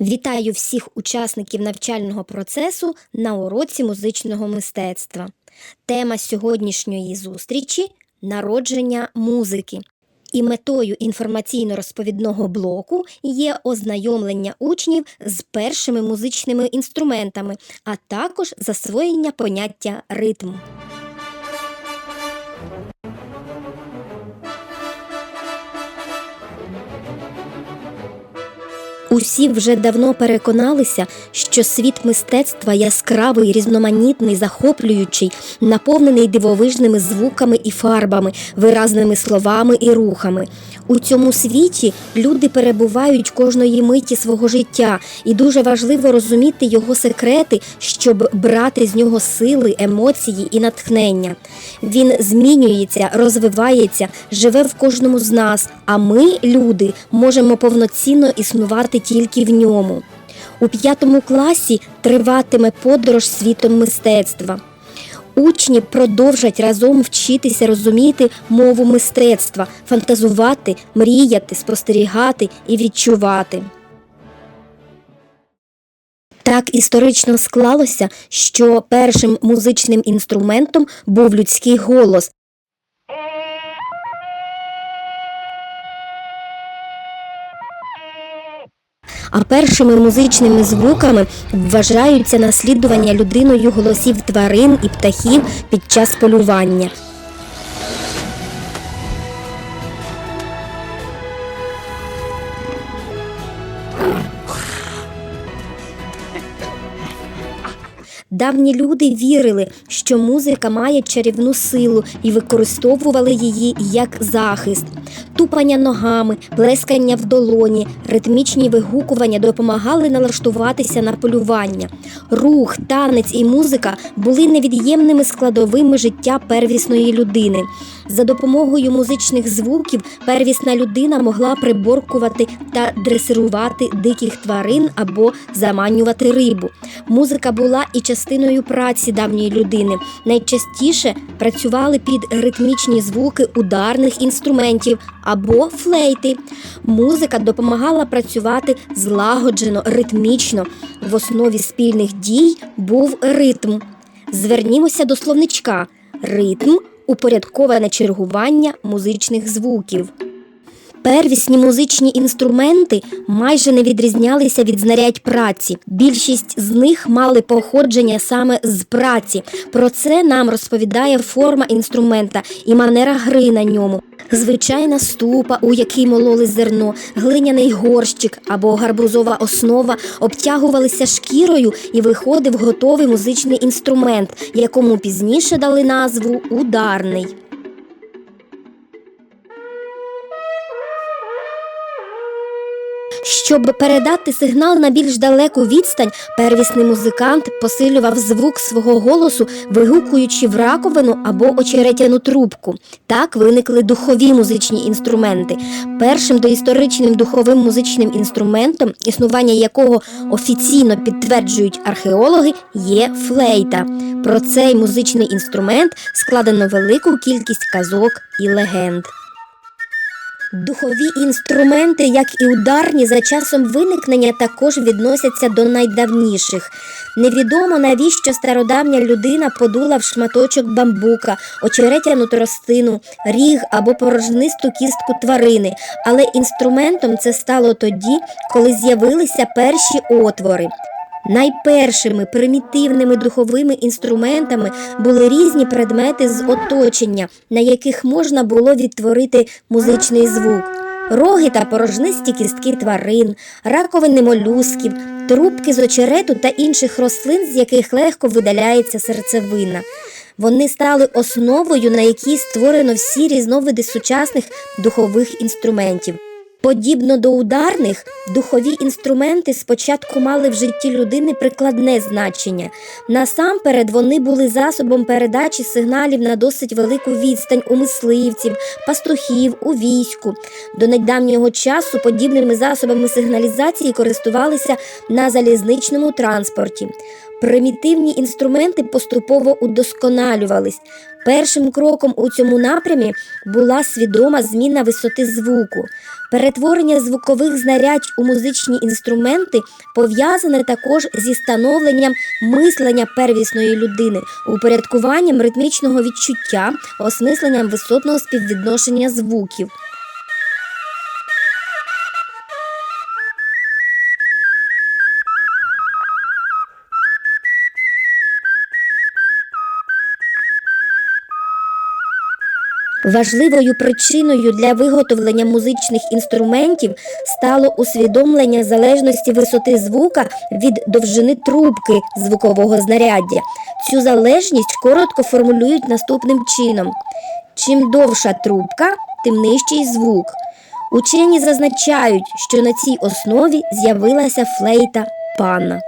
Вітаю всіх учасників навчального процесу на уроці музичного мистецтва. Тема сьогоднішньої зустрічі народження музики. І метою інформаційно-розповідного блоку є ознайомлення учнів з першими музичними інструментами, а також засвоєння поняття ритму. Усі вже давно переконалися, що світ мистецтва яскравий, різноманітний, захоплюючий, наповнений дивовижними звуками і фарбами, виразними словами і рухами. У цьому світі люди перебувають кожної миті свого життя, і дуже важливо розуміти його секрети, щоб брати з нього сили, емоції і натхнення. Він змінюється, розвивається, живе в кожному з нас, а ми, люди, можемо повноцінно існувати тільки в ньому. У п'ятому класі триватиме подорож світом мистецтва. Учні продовжать разом вчитися розуміти мову мистецтва, фантазувати, мріяти, спостерігати і відчувати. Так історично склалося, що першим музичним інструментом був людський голос, А першими музичними звуками вважаються наслідування людиною голосів тварин і птахів під час полювання. Давні люди вірили, що музика має чарівну силу і використовували її як захист. Тупання ногами, плескання в долоні, ритмічні вигукування допомагали налаштуватися на полювання. Рух, танець і музика були невід'ємними складовими життя первісної людини. За допомогою музичних звуків первісна людина могла приборкувати та дресирувати диких тварин або заманювати рибу. Музика була і частиною праці давньої людини. Найчастіше працювали під ритмічні звуки ударних інструментів або флейти. Музика допомагала працювати злагоджено, ритмічно. В основі спільних дій був ритм. Звернімося до словничка. Ритм упорядковане чергування музичних звуків. Первісні музичні інструменти майже не відрізнялися від знарядь праці. Більшість з них мали походження саме з праці. Про це нам розповідає форма інструмента і манера гри на ньому. Звичайна ступа, у якій мололи зерно, глиняний горщик або гарбузова основа обтягувалися шкірою і виходив готовий музичний інструмент, якому пізніше дали назву ударний. Щоб передати сигнал на більш далеку відстань, первісний музикант посилював звук свого голосу, вигукуючи в раковину або очеретяну трубку. Так виникли духові музичні інструменти. Першим доісторичним духовим музичним інструментом, існування якого офіційно підтверджують археологи, є флейта. Про цей музичний інструмент складено велику кількість казок і легенд. Духові інструменти, як і ударні, за часом виникнення також відносяться до найдавніших. Невідомо навіщо стародавня людина подула в шматочок бамбука, очеретяну тростину, ріг або порожнисту кістку тварини, але інструментом це стало тоді, коли з'явилися перші отвори. Найпершими примітивними духовими інструментами були різні предмети з оточення, на яких можна було відтворити музичний звук. Роги та порожнисті кістки тварин, раковини молюсків, трубки з очерету та інших рослин, з яких легко видаляється серцевина. Вони стали основою, на якій створено всі різновиди сучасних духових інструментів. Подібно до ударних, духові інструменти спочатку мали в житті людини прикладне значення. Насамперед вони були засобом передачі сигналів на досить велику відстань у мисливців, пастухів, у війську. До недавнього часу подібними засобами сигналізації користувалися на залізничному транспорті. Примітивні інструменти поступово удосконалювались. Першим кроком у цьому напрямі була свідома зміна висоти звуку. Перетворення звукових знарядь у музичні інструменти пов'язане також зі становленням мислення первісної людини, упорядкуванням ритмічного відчуття, осмисленням висотного співвідношення звуків. Важливою причиною для виготовлення музичних інструментів стало усвідомлення залежності висоти звука від довжини трубки звукового знаряддя. Цю залежність коротко формулюють наступним чином: чим довша трубка, тим нижчий звук. Учені зазначають, що на цій основі з'явилася флейта пана.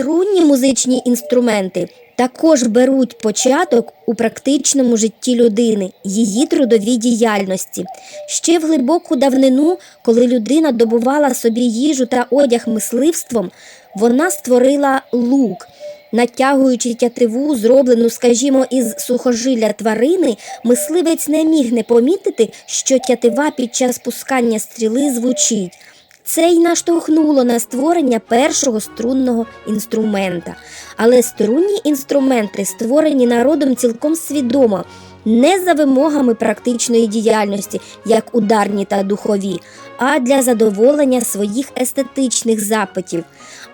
Струнні музичні інструменти також беруть початок у практичному житті людини, її трудовій діяльності. Ще в глибоку давнину, коли людина добувала собі їжу та одяг мисливством, вона створила лук. Натягуючи тятиву, зроблену, скажімо, із сухожилля тварини, мисливець не міг не помітити, що тятива під час пускання стріли звучить. Це й наштовхнуло на створення першого струнного інструмента. Але струнні інструменти створені народом цілком свідомо, не за вимогами практичної діяльності, як ударні та духові, а для задоволення своїх естетичних запитів.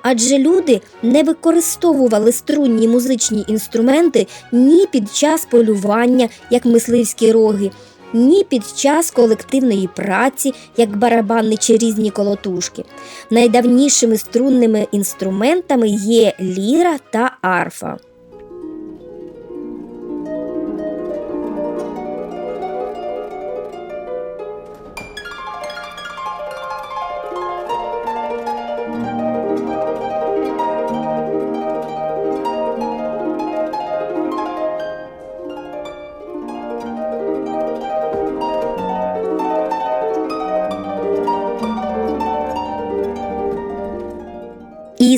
Адже люди не використовували струнні музичні інструменти ні під час полювання, як мисливські роги, ні під час колективної праці, як барабани чи різні колотушки. Найдавнішими струнними інструментами є ліра та арфа.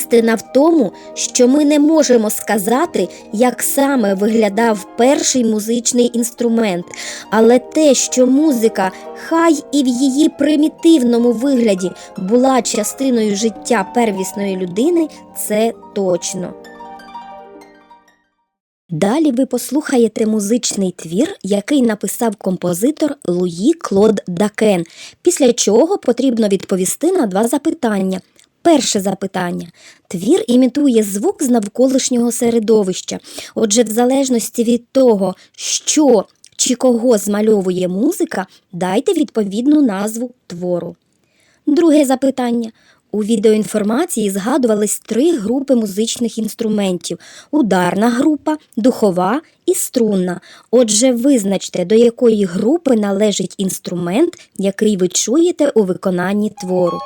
Істина в тому, що ми не можемо сказати, як саме виглядав перший музичний інструмент, але те, що музика, хай і в її примітивному вигляді була частиною життя первісної людини, це точно. Далі ви послухаєте музичний твір, який написав композитор Луї Клод Дакен, після чого потрібно відповісти на два запитання. Перше запитання. Твір імітує звук з навколишнього середовища. Отже, в залежності від того, що чи кого змальовує музика, дайте відповідну назву твору. Друге запитання. У відеоінформації згадувались три групи музичних інструментів: ударна група, духова і струнна. Отже, визначте, до якої групи належить інструмент, який ви чуєте у виконанні твору.